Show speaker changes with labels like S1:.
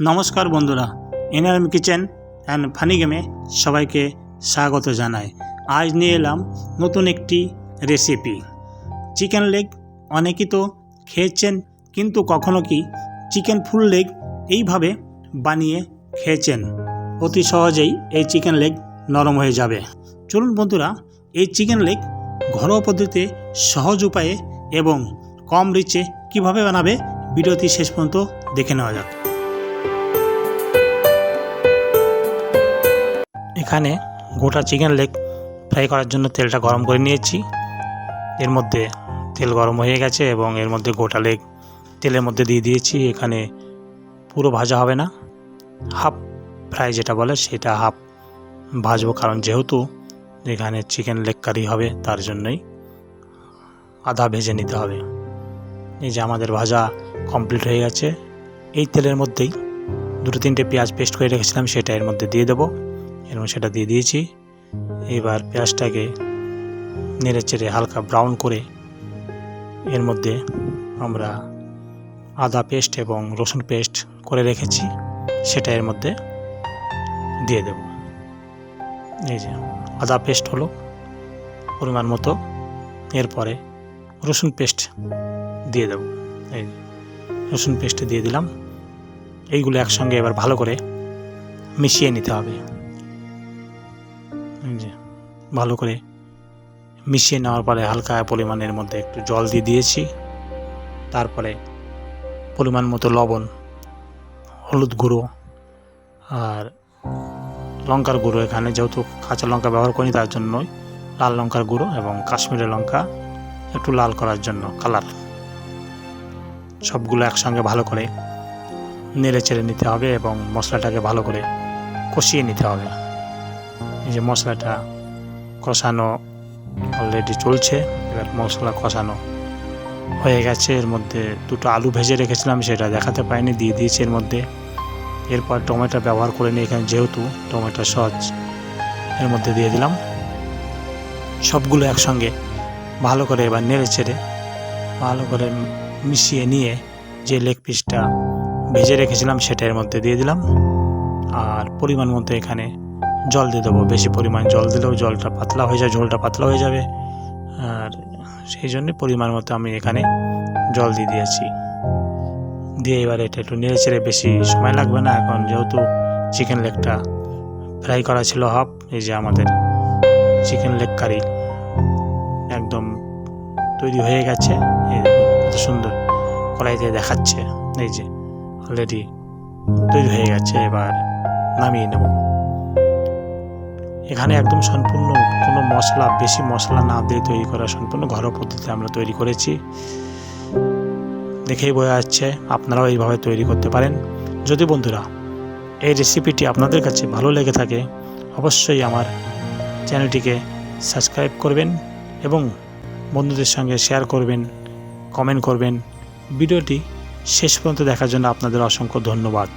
S1: নমস্কার বন্ধুরা, NRM kitchen and funny গেমে সবাইকে স্বাগত জানাই। আজ নিয়ে এলাম নতুন একটি রেসিপি। চিকেন লেগ অনেকেই তো খেয়েছেন, কিন্তু কখনো কি চিকেন ফুল লেগ এইভাবে বানিয়ে খেয়েছেন? অতি সহজেই এই চিকেন লেগ নরম হয়ে যাবে। চলুন বন্ধুরা, এই চিকেন লেগ ঘরোয়া পদ্ধতিতে সহজ উপায়ে এবং কম রিচে কীভাবে বানাবে, ভিডিওটি শেষ পর্যন্ত দেখে নেওয়া যাক। এখানে গোটা চিকেন লেগ ফ্রাই করার জন্য তেলটা গরম করে নিয়েছি। এর মধ্যে তেল গরম হয়ে গেছে এবং এর মধ্যে গোটা লেগ তেলের মধ্যে দিয়ে দিয়েছি। এখানে পুরো ভাজা হবে না। হাফ ফ্রাই যেটা বলে সেটা হাফ ভাজবো, কারণ যেহেতু এখানে চিকেন লেগ কারি হবে তার জন্যই আধা ভেজে নিতে হবে। এই যে আমাদের ভাজা কমপ্লিট হয়ে গেছে। এই তেলের মধ্যেই দুটো তিনটে পেঁয়াজ পেস্ট করে রেখেছিলাম, সেটা এর মধ্যে দিয়ে দেবো। এবং সেটা দিয়ে দিয়েছি। এবার পেঁয়াজটাকে নেড়ে চেড়ে হালকা ব্রাউন করে এর মধ্যে আমরা আদা পেস্ট এবং রসুন পেস্ট করে রেখেছি। সেটা এর মধ্যে দিয়ে দেব। এই যে আদা পেস্ট হলো পরিমাণ মতো। এরপরে রসুন পেস্ট দিয়ে দেব। এই রসুন পেস্ট দিয়ে দিলাম। এইগুলো একসঙ্গে এবার ভালো করে মিশিয়ে নিতে হবে। ভালো করে মিশিয়ে নেওয়ার পরে হালকা পরিমাণের মধ্যে একটু জল দিয়ে দিয়েছি। তারপরে পরিমাণ মতো লবণ, হলুদ গুঁড়ো আর লঙ্কার গুঁড়ো। এখানে যেহেতু কাঁচা লঙ্কা ব্যবহার করি তার জন্যই লাল লঙ্কার গুঁড়ো এবং কাশ্মীরি লঙ্কা একটু লাল করার জন্য কালার। সবগুলো একসঙ্গে ভালো করে নেড়ে চেড়ে নিতে হবে এবং মশলাটাকে ভালো করে কষিয়ে নিতে হবে। এই যে মশলাটা কষানো অলরেডি চলছে। এবার মশলা কষানো হয়ে গেছে। এর মধ্যে দুটো আলু ভেজে রেখেছিলাম, সেটা দেখাতে পাইনি, দিয়ে দিয়েছি এর মধ্যে। এরপর টমেটো ব্যবহার করে নিই এখানে যেহেতু টমেটো সস এর মধ্যে দিয়ে দিলাম। সবগুলো একসঙ্গে ভালো করে এবার নেড়ে চেড়ে, ভালো করে মিশিয়ে নিয়ে যে লেগ পিসটা ভেজে রেখেছিলাম, সেটা এর মধ্যে দিয়ে দিলাম। আর পরিমাণ মতো এখানে জল দিয়ে দেবো, বেশি পরিমাণ জল দিলেও জলটা পাতলা হয়ে যায়, ঝোলটা পাতলা হয়ে যাবে। আর সেই জন্যে পরিমাণ মতো আমি এখানে জল দিয়ে দিয়েছি। দিয়ে এবার এটা একটু নেড়ে চেড়ে বেশি সময় লাগবে না। এখন যেহেতু চিকেন লেগটা ফ্রাই করা ছিল হাফ এই যে আমাদের চিকেন লেগ কারি একদম তৈরি হয়ে গেছে। এই কত সুন্দর কড়াইতে দেখাচ্ছে। এই যে অলরেডি তৈরি হয়ে গেছে, এবার নামিয়ে নেব। এখানে একদম সম্পূর্ণ কোনো মশলা, বেশি মশলা না দিয়ে তৈরি করা সম্পূর্ণ ঘরোয়া পদ্ধতিতে আমরা তৈরি করেছি। দেখেই বোঝা যাচ্ছে আপনারাও এইভাবে তৈরি করতে পারেন। যদি বন্ধুরা এই রেসিপিটি আপনাদের কাছে ভালো লেগে থাকে, অবশ্যই আমার চ্যানেলটিকে সাবস্ক্রাইব করবেন এবং বন্ধুদের সঙ্গে শেয়ার করবেন কমেন্ট করবেন। ভিডিওটি শেষ পর্যন্ত দেখার জন্য আপনাদের অসংখ্য ধন্যবাদ।